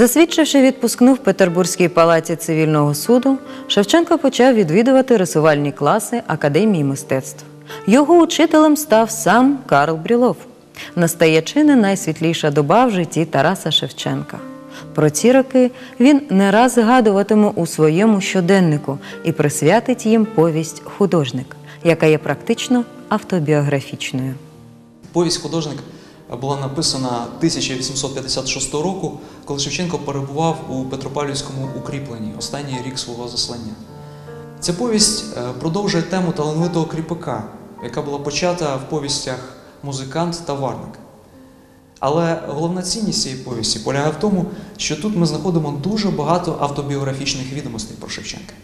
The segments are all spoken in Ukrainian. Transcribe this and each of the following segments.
Засвідчивши відпускну в Петербурзькій палаці цивільного суду, Шевченко почав відвідувати рисувальні класи Академії мистецтв. Його учителем став сам Карл Брюлов. Настає чи не найсвітліша доба в житті Тараса Шевченка. Про ці роки він не раз згадуватиме у своєму щоденнику і присвятить їм повість Художник, яка є практично автобіографічною. Повість художник була написана 1856 року, коли Шевченко перебував у Петропавлівському укріпленні останній рік свого заслання. Ця повість е, продовжує тему талановитого кріпака, яка була почата в повістях Музикант та Варник. Але головна цінність цієї повісті полягає в тому, що тут ми знаходимо дуже багато автобіографічних відомостей про Шевченка.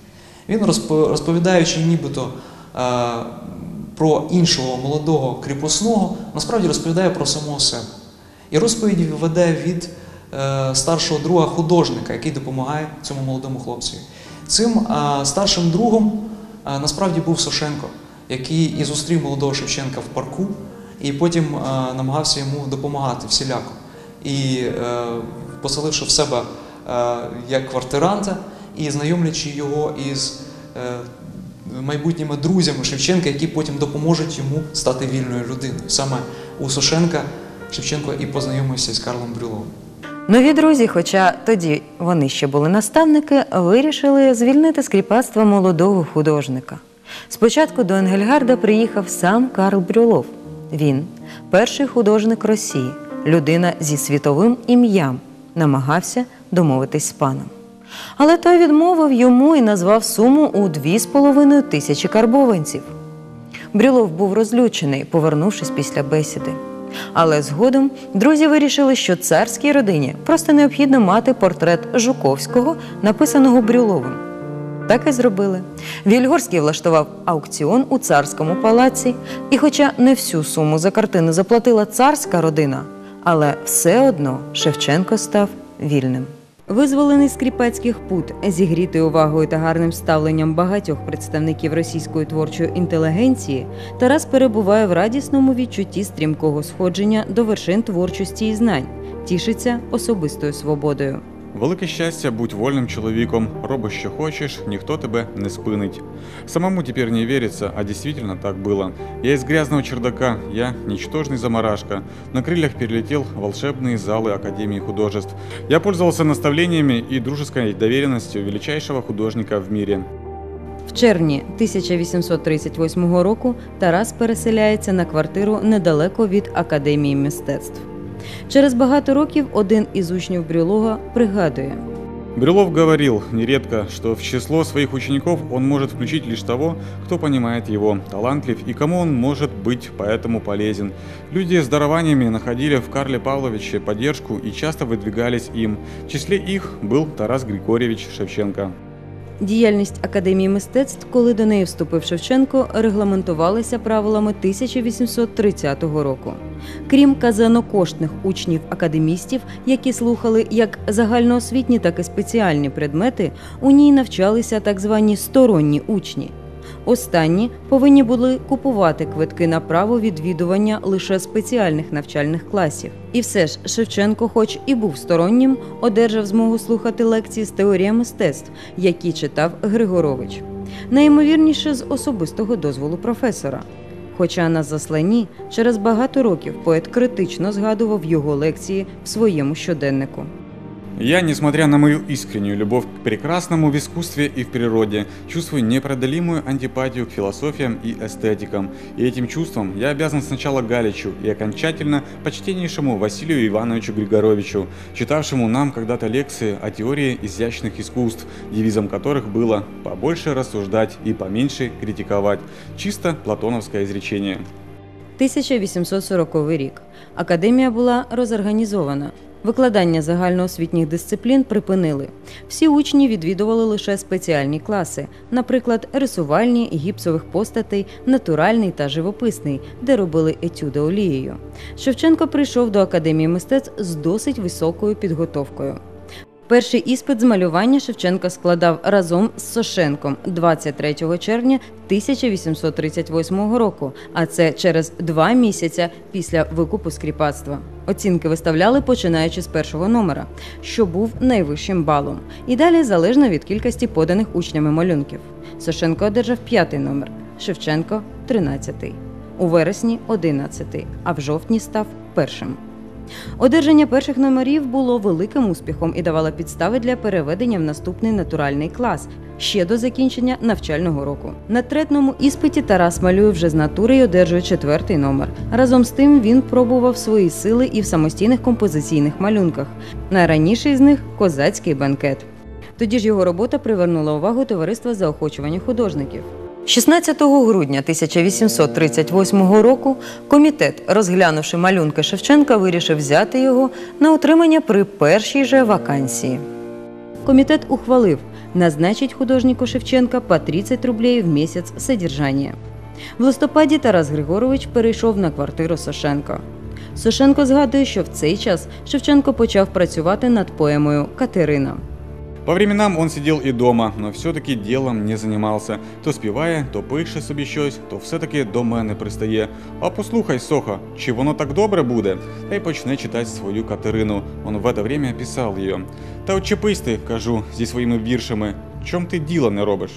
Він розповідаючи нібито е, про іншого молодого кріпосного, насправді розповідає про самого себе. І розповідь веде від старшого друга художника, який допомагає цьому молодому хлопцю. Цим е, старшим другом е, насправді був Сошенко, який і зустрів молодого Шевченка в парку, і потім е, намагався йому допомагати всіляко. І е, поселивши в себе е, як квартиранта і знайомлячи його із е, майбутніми друзями Шевченка, які потім допоможуть йому стати вільною людиною. Саме у Сошенка Шевченко і познайомився з Карлом Брюловим. Нові друзі, хоча тоді вони ще були наставники, вирішили звільнити з молодого художника. Спочатку до Енгельгарда приїхав сам Карл Брюлов. Він перший художник Росії, людина зі світовим ім'ям, намагався домовитись з паном. Але той відмовив йому і назвав суму у 2,5 тисячі карбованців. Брюлов був розлючений, повернувшись після бесіди. Але згодом друзі вирішили, що царській родині просто необхідно мати портрет Жуковського, написаного Брюловим. Так і зробили. Вільгорський влаштував аукціон у царському палаці, і, хоча не всю суму за картину заплатила царська родина, але все одно Шевченко став вільним. Визволений з кріпацьких пут, зігрітий увагою та гарним ставленням багатьох представників російської творчої інтелігенції, Тарас перебуває в радісному відчутті стрімкого сходження до вершин творчості і знань, тішиться особистою свободою. Велике щастя, будь вольним чоловіком, роби, що хочеш, ніхто тебе не спинить. Самому теперь не верится, а действительно так было. Я из грязного чердака, я ничтожный заморашка. На крыльях перелетел в волшебные залы Академии художеств. Я пользовался наставлениями и дружеской доверенностью величайшего художника в мире. В червні 1838 року Тарас переселяється на квартиру недалеко від Академії мистецтв. Через багато років один із учнів Брюлога пригадує. Брюлов говорил нередко, что в число своих учеников он может включить лишь того, кто понимает его, талантлив и кому он может быть поэтому полезен. Люди с дарованиями находили в Карле Павловиче поддержку и часто выдвигались им. В числе их был Тарас Григорьевич Шевченко. Діяльність Академії мистецтв, коли до неї вступив Шевченко, регламентувалася правилами 1830 року. Крім казанокоштних учнів академістів, які слухали як загальноосвітні, так і спеціальні предмети, у ній навчалися так звані сторонні учні. Останні повинні були купувати квитки на право відвідування лише спеціальних навчальних класів. І все ж Шевченко, хоч і був стороннім, одержав змогу слухати лекції з теорії мистецтв, які читав Григорович. Найімовірніше з особистого дозволу професора. Хоча на засланні через багато років поет критично згадував його лекції в своєму щоденнику. Я, несмотря на мою искреннюю любовь к прекрасному в искусстве и в природе, чувствую непреодолимую антипатию к философиям и эстетикам. И этим чувством я обязан сначала Галичу и окончательно почтеннейшему Василию Ивановичу Григоровичу, читавшему нам когда-то лекции о теории изящных искусств, девизом которых было «побольше рассуждать и поменьше критиковать». Чисто платоновское изречение. 1840 рік. Академія була розорганізована. Викладання загальноосвітніх дисциплін припинили. Всі учні відвідували лише спеціальні класи, наприклад, рисувальні, гіпсових постатей, натуральний та живописний, де робили етюди олією. Шевченко прийшов до академії мистецтв з досить високою підготовкою. Перший іспит з малювання Шевченко складав разом з Сошенком 23 червня 1838 року, а це через два місяця після викупу скріпацтва. Оцінки виставляли починаючи з першого номера, що був найвищим балом, і далі залежно від кількості поданих учнями малюнків. Сошенко одержав п'ятий номер, Шевченко 13, у вересні 11, а в жовтні став першим. Одержання перших номерів було великим успіхом і давало підстави для переведення в наступний натуральний клас ще до закінчення навчального року. На третному іспиті Тарас малює вже з натури і одержує четвертий номер. Разом з тим він пробував свої сили і в самостійних композиційних малюнках. Найраніший з них козацький банкет. Тоді ж його робота привернула увагу товариства заохочування художників. 16 грудня 1838 року комітет, розглянувши малюнки Шевченка, вирішив взяти його на утримання при першій же вакансії. Комітет ухвалив назначить художнику Шевченка по 30 рублей в місяць содержання. В листопаді Тарас Григорович перейшов на квартиру Сошенко. Сошенко згадує, що в цей час Шевченко почав працювати над поемою Катерина. По временам он сидел и дома, но все-таки делом не занимался. То співає, то пише собі щось, то все-таки до мене пристає. А послухай, Соха, чи воно так добре буде? Та й почне читати свою Катерину. Он в это время писав її. Та очепись ти, кажу, зі своїми віршами. Чом ти діла не робиш?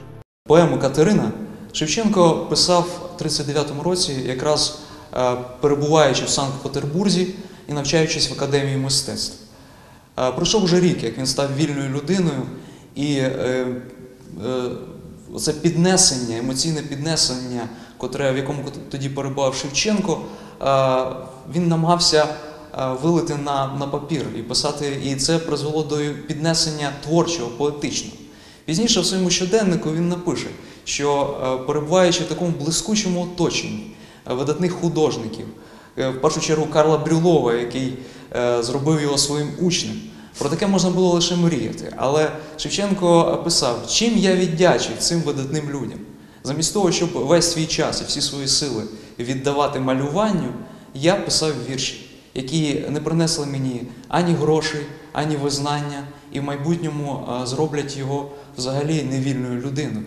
Поему Катерина Шевченко писав в 39-му році, якраз е, перебуваючи в Санкт-Петербурзі і навчаючись в академії мистецтв. Е, Пройшов вже рік, як він став вільною людиною, і е, е, це піднесення, емоційне піднесення, котре, в якому тоді перебував Шевченко, він намагався вилити на, на папір і писати, і це призвело до піднесення творчого, поетичного. Пізніше в своєму щоденнику він напише, що перебуваючи в такому блискучому оточенні видатних художників, в першу чергу Карла Брюлова, який зробив його своїм учнем, про таке можна було лише мріяти. Але Шевченко писав, чим я віддячив цим видатним людям. Замість того, щоб весь свій час і всі свої сили віддавати малюванню, я писав вірші, які не принесли мені ані грошей, ані визнання, і в майбутньому зроблять його взагалі невільною людиною.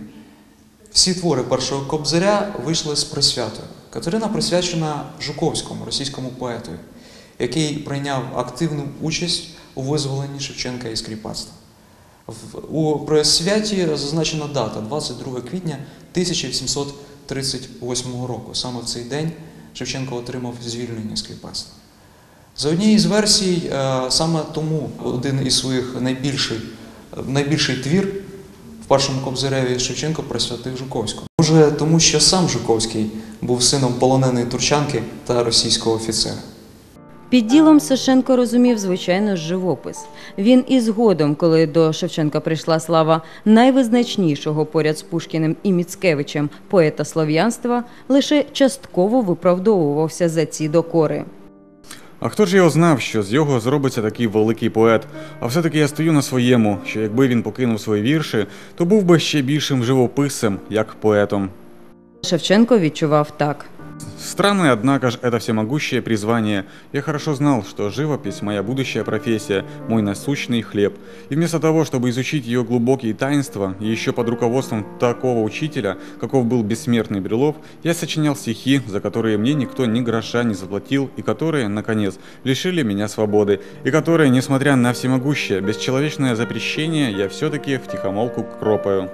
Всі твори першого кобзаря вийшли з присвятою. Катерина присвячена Жуковському, російському поетові, який прийняв активну участь у визволенні Шевченка із кріпацтва. У присвяті зазначена дата 22 квітня 1838 року. Саме в цей день Шевченко отримав звільнення з кріпацтва. За однією з версій, е, саме тому один із своїх найбільший, найбільший твір в першому кобзареві Шевченко присвятив Жуковському. Може, тому що сам Жуковський був сином полоненої турчанки та російського офіцера. Під ділом Сашенко розумів, звичайно, живопис. Він і згодом, коли до Шевченка прийшла слава найвизначнішого поряд з Пушкіним і Міцкевичем поета слов'янства, лише частково виправдовувався за ці докори. А хто ж його знав, що з його зробиться такий великий поет? А все-таки я стою на своєму, що якби він покинув свої вірші, то був би ще більшим живописцем, як поетом. Шевченко відчував так. Странное, однако же, это всемогущее призвание. Я хорошо знал, что живопись – моя будущая профессия, мой насущный хлеб. И вместо того, чтобы изучить ее глубокие таинства, и еще под руководством такого учителя, каков был бессмертный Брюлов, я сочинял стихи, за которые мне никто ни гроша не заплатил, и которые, наконец, лишили меня свободы, и которые, несмотря на всемогущее, бесчеловечное запрещение, я все-таки втихомолку кропаю.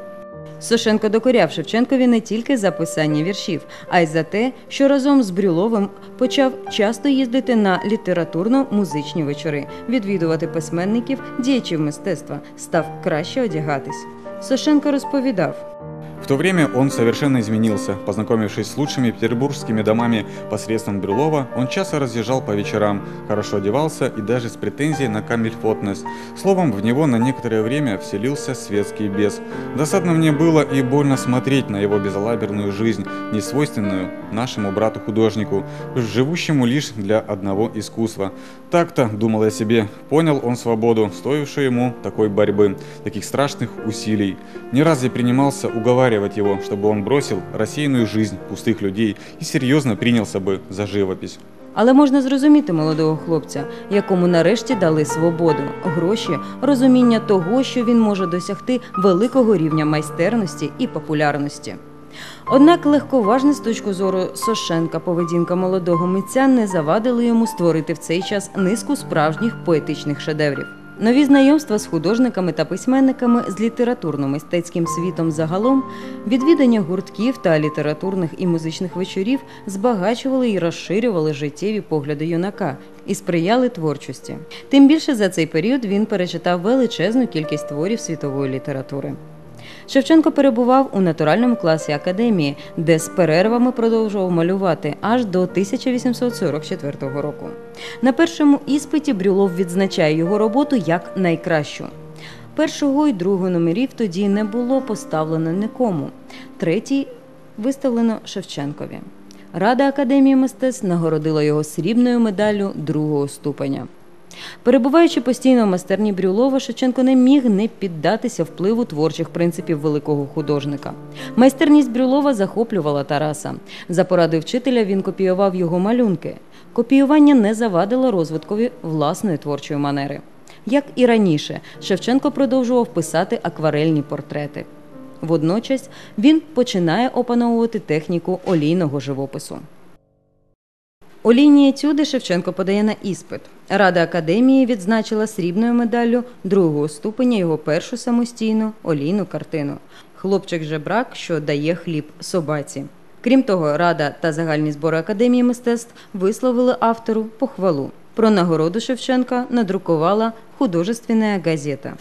Сошенко докоряв Шевченкові не тільки за писання віршів, а й за те, що разом з Брюловим почав часто їздити на літературно-музичні вечори, відвідувати письменників, діячів мистецтва, став краще одягатись. Сошенко розповідав. В то время он совершенно изменился. Познакомившись с лучшими петербургскими домами посредством Брюлова, он часто разъезжал по вечерам, хорошо одевался и даже с претензией на камельфотнес. Словом, в него на некоторое время вселился светский бес. Досадно мне было и больно смотреть на его безалаберную жизнь, несвойственную нашему брату-художнику, живущему лишь для одного искусства. Так-то, думал я себе, понял он свободу, стоившую ему такой борьбы, таких страшных усилий. Не раз я принимался уговаривать его, чтобы он бросил рассеянную жизнь пустых людей и серьезно принялся бы за живопись. Але можна зрозуміти молодого хлопця, якому нарешті дали свободу, гроші, розуміння того, що він може досягти великого рівня майстерності і популярності. Однак легковажна з точки зору Сошенка поведінка молодого митця не завадили йому створити в цей час низку справжніх поетичних шедеврів. Нові знайомства з художниками та письменниками з літературно-мистецьким світом загалом, відвідання гуртків та літературних і музичних вечорів збагачували і розширювали життєві погляди юнака і сприяли творчості. Тим більше за цей період він перечитав величезну кількість творів світової літератури. Шевченко перебував у натуральному класі академії, де з перервами продовжував малювати аж до 1844 року. На першому іспиті Брюлов відзначає його роботу як найкращу. Першого і другого номерів тоді не було поставлено нікому. Третій виставлено Шевченкові. Рада Академії мистецтв нагородила його срібною медаллю другого ступеня. Перебуваючи постійно в майстерні Брюлова, Шевченко не міг не піддатися впливу творчих принципів великого художника. Майстерність Брюлова захоплювала Тараса. За порадою вчителя він копіював його малюнки. Копіювання не завадило розвиткові власної творчої манери. Як і раніше, Шевченко продовжував писати акварельні портрети. Водночас він починає опановувати техніку олійного живопису. Олійні етюди Шевченко подає на іспит. Рада академії відзначила срібною медаллю другого ступеня його першу самостійну олійну картину Хлопчик жебрак, що дає хліб собаці. Крім того, Рада та загальні збори Академії мистецтв висловили автору похвалу. Про нагороду Шевченка надрукувала художественна газета.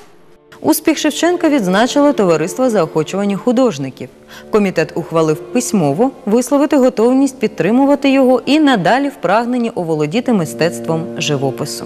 Успіх Шевченка відзначило товариство заохочування художників. Комітет ухвалив письмово висловити готовність підтримувати його і надалі в прагненні оволодіти мистецтвом живопису.